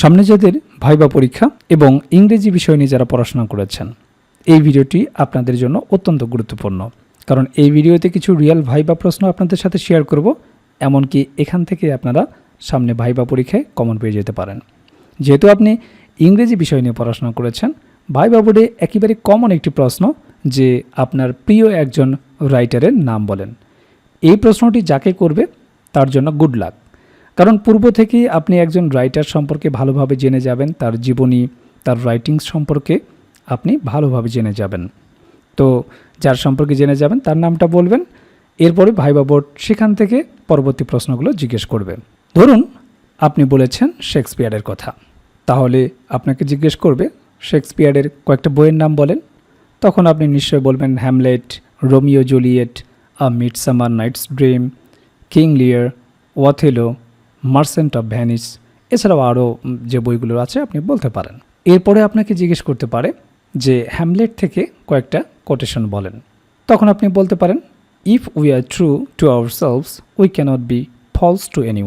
সামনে যাদের ভাইবা পরীক্ষা এবং ইংরেজি বিষয় নিয়ে যারা পড়াশোনা করেছেন, এই ভিডিওটি আপনাদের জন্য অত্যন্ত গুরুত্বপূর্ণ। কারণ এই ভিডিওতে কিছু রিয়েল ভাইবা প্রশ্ন আপনাদের সাথে শেয়ার করব, এমনকি এখান থেকে আপনারা সামনে ভাইবা পরীক্ষায় কমন পেয়ে যেতে পারেন। যেহেতু আপনি ইংরেজি বিষয় নিয়ে পড়াশোনা করেছেন, ভাইবা বোর্ডে একেবারে কমন একটি প্রশ্ন যে আপনার প্রিয় একজন রাইটারের নাম বলেন। এই প্রশ্নটি যাকে করবে, তার জন্য গুড লাক কারণ পূর্ব থেকেই আপনি একজন রাইটার সম্পর্কে ভালোভাবে জেনে যাবেন, তার জীবনী, তার রাইটিংস সম্পর্কে আপনি ভালোভাবে জেনে যাবেন। তো যার সম্পর্কে জেনে যাবেন, তার নামটা বলবেন, এরপরে ভাইবা বোর্ড সেখান থেকে পরবর্তী প্রশ্নগুলো জিজ্ঞেস করবে। ধরুন, আপনি বলেছেন শেক্সপিয়ারের কথা। তাহলে আপনাকে জিজ্ঞেস করবে, শেক্সপিয়ারের কয়েকটা বইয়ের নাম বলেন। তখন আপনি নিশ্চয় বলবেন Hamlet Romeo Juliet A Midsummer Night's Dream King Lear Othello Merchant of Venice এছাড়াও আরও যে বইগুলো আছে, আপনি বলতে পারেন। এরপরে আপনাকে জিজ্ঞেস করতে পারে যে হ্যামলেট থেকে কয়েকটা কোটেশন বলেন। তখন আপনি বলতে পারেন if we are true to ourselves we cannot be false to any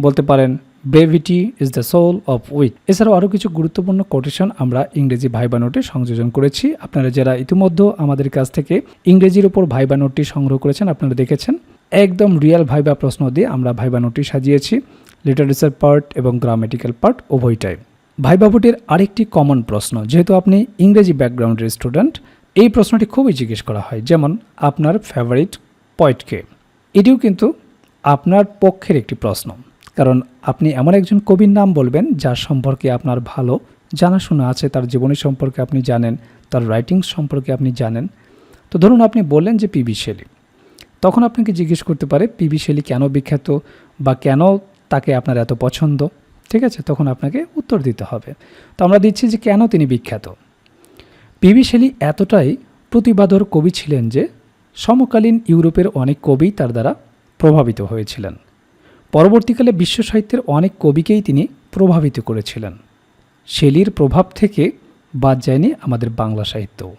বলতে পারেন brevity is the soul of wit এছাড়াও আরও কিছু গুরুত্বপূর্ণ কোটেশন আমরা ইংরেজি ভাইবা নোটে সংযোজন করেছি। আপনারা যারা ইতিমধ্যে আমাদের কাছ থেকে ইংরেজির উপর ভাইবা নোটটি সংগ্রহ করেছেন, আপনারা দেখেছেন। একদম রিয়েল ভাইবা প্রশ্ন দিয়ে আমরা ভাইবা নোটটি সাজিয়েছি লিটারেচার পার্ট এবং গ্রামেটিক্যাল পার্ট উভয়টাই। ভাইবা বোর্ডের আরেকটি কমন প্রশ্ন, যেহেতু আপনি ইংরেজি ব্যাকগ্রাউন্ডের স্টুডেন্ট এই প্রশ্নটি খুবই জিজ্ঞেস করা হয়, যেমন, আপনার ফেভারিট পয়েটকে এটিও কিন্তু আপনার পক্ষের একটি প্রশ্ন। কারণ আপনি এমন একজন কবির নাম বলবেন যার সম্পর্কে আপনার ভালো জানাশোনা আছে, তার জীবনী সম্পর্কে আপনি জানেন, তার রাইটিং সম্পর্কে আপনি জানেন। তো ধরুন আপনি বললেন যে পিবি শেলি তখন আপনাকে জিজ্ঞেস করতে পারে পিবি শেলি কেন বিখ্যাত বা কেন তাকে আপনার এত পছন্দ? ঠিক আছে, তখন আপনাকে উত্তর দিতে হবে। তো আমরা দিচ্ছি যে কেন তিনি বিখ্যাত? পিবি শেলি এতটাই প্রতিবাদর কবি ছিলেন যে সমকালীন ইউরোপের অনেক কবি তার দ্বারা প্রভাবিত হয়েছিলেন। পরবর্তীকালে বিশ্ব সাহিত্যের অনেক কবিকেই তিনি প্রভাবিত করেছিলেন। শেলির প্রভাব থেকে বাদ যায়নি আমাদের বাংলা সাহিত্যও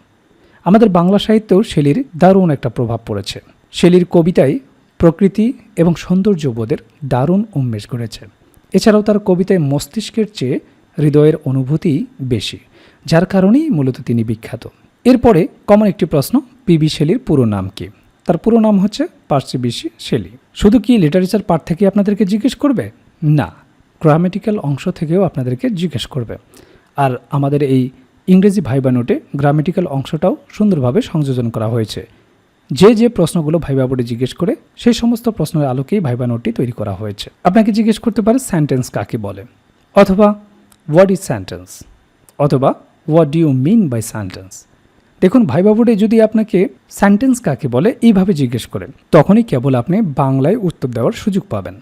আমাদের বাংলা সাহিত্যেও শেলির দারুণ একটা প্রভাব পড়েছে। শেলির কবিতায় প্রকৃতি এবং সৌন্দর্যবোধের দারুণ উন্মেষ ঘটেছে। এছাড়াও তার কবিতায় মস্তিষ্কের চেয়ে হৃদয়ের অনুভূতি বেশি, যার কারণেই মূলত তিনি বিখ্যাত। এরপরে কমন একটি প্রশ্ন পিবি শেলির পুরো নাম কি? তার পুরো নাম হচ্ছে পার্সি বিশি শেলি শুধু কি লিটারেচার পার্ট থেকে আপনাদেরকে জিজ্ঞেস করবে? না, গ্রামেটিক্যাল অংশ থেকেও আপনাদেরকে জিজ্ঞেস করবে। আর আমাদের এই ইংরেজি ভাইবা নোটে গ্রামেটিক্যাল অংশটাও সুন্দরভাবে সংযোজন করা হয়েছে। যে যে প্রশ্নগুলো ভাইবা বোর্ডে জিজ্ঞেস করে, সেই সমস্ত প্রশ্নের আলোকেই ভাইবা নোটটি তৈরি করা হয়েছে। আপনাকে জিজ্ঞেস করতে পারে সেন্টেন্স কাকে বলে? অথবা হোয়াট ইজ সেন্টেন্স অথবা what do you mean by sentence দেখুন ভাইবা বোর্ডে যদি আপনাকে সেন্টেন্স কাকে বলে, এইভাবে জিজ্ঞেস করেন তখনই কেবল আপনি বাংলায় উত্তর দেওয়ার সুযোগ পাবেন।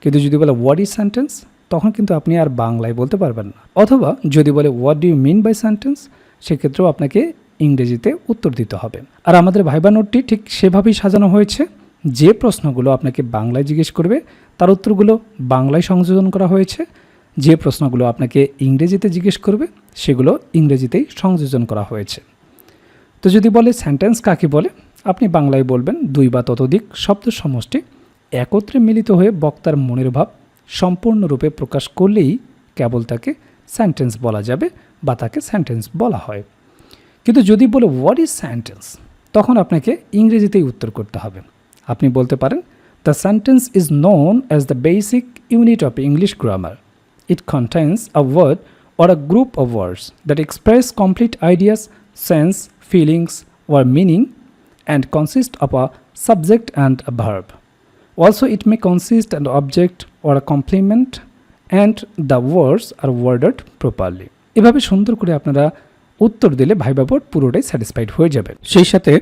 কিন্তু যদি বলে হোয়াট ইজ সেন্টেন্স তখন কিন্তু আপনি আর বাংলায় বলতে পারবেন না। অথবা যদি বলে what do you mean by sentence সেক্ষেত্রেও আপনাকে ইংরেজিতে উত্তর দিতে হবে। আর আমাদের ভাইবা নোটটি ঠিক সেভাবেই সাজানো হয়েছে। যে প্রশ্নগুলো আপনাকে বাংলায় জিজ্ঞেস করবে, তার উত্তরগুলো বাংলায় সংযোজন করা হয়েছে। যে প্রশ্নগুলো আপনাকে ইংরেজিতে জিজ্ঞেস করবে, সেগুলো ইংরেজিতেই সংযোজন করা হয়েছে। তো যদি বলে সেন্টেন্স কাকে বলে? আপনি বাংলায় বলবেন দুই বা ততোধিক শব্দ সমষ্টি একত্রে মিলিত হয়ে বক্তার মনের ভাব সম্পূর্ণরূপে প্রকাশ করলেই কেবল তাকে সেন্টেন্স বলা যাবে বা তাকে সেন্টেন্স বলা হয়। কিন্তু যদি বলে হোয়াট ইজ সেন্টেন্স তখন আপনাকে ইংরেজিতেই উত্তর করতে হবে। আপনি বলতে পারেন the sentence is known as the basic unit of English grammar it contains a word or a group of words that express complete ideas sense, feelings, or meaning and consist of a subject and a verb. Also, it may consist an object or a complement and the words are worded properly. এভাবে সুন্দর করে আপনারা উত্তর দিলে viva board পুরোটাই satisfied হয়ে যাবে সেই সাথে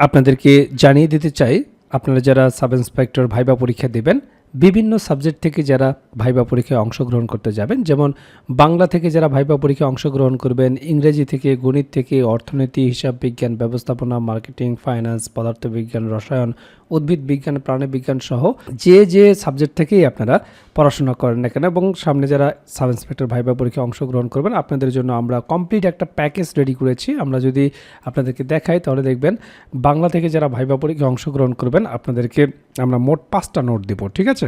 আপনাদেরকে জানিয়ে দিতে চাই আপনারা যারা সাব ইন্সপেক্টর ভাইবা পরীক্ষা দেবেন বিভিন্ন সাবজেক্ট থেকে যারা ভাইবা পরীক্ষায় অংশগ্রহণ করতে যাবেন, যেমন বাংলা থেকে যারা ভাইবা পরীক্ষায় অংশগ্রহণ করবেন, ইংরেজি থেকে, গণিত থেকে, অর্থনীতি, হিসাব বিজ্ঞান, ব্যবস্থাপনা মার্কেটিং ফাইন্যান্স পদার্থবিজ্ঞান, রসায়ন উদ্ভিদ, বিজ্ঞান প্রাণীবিজ্ঞান সহ যে যে সাবজেক্ট থেকেই আপনারা পড়াশোনা করেন না কেন এবং সামনে যারা সাব ইন্সপেক্টর ভাইবা পরীক্ষায় অংশগ্রহণ করবেন, আপনাদের জন্য আমরা কমপ্লিট একটা প্যাকেজ রেডি করেছি। আমরা যদি আপনাদেরকে দেখাই, তাহলে দেখবেন বাংলা থেকে যারা ভাইবা পরীক্ষায় অংশগ্রহণ করবেন, আপনাদেরকে আমরা মোট পাঁচটা নোট দেবো, ঠিক আছে?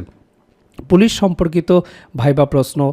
পুলিশ সম্পর্কিত ভাইবা প্রশ্ন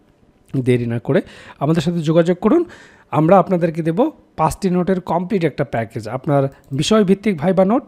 দেরি না করে আমাদের সাথে যোগাযোগ করুন। আমরা আপনাদেরকে দেব পাঁচটি নোটের কমপ্লিট একটা প্যাকেজ আপনার বিষয়ভিত্তিক ভাইবা নোট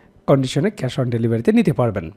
কন্ডিশনে ক্যাশ অন ডেলিভারিতে নিতে পারবেন।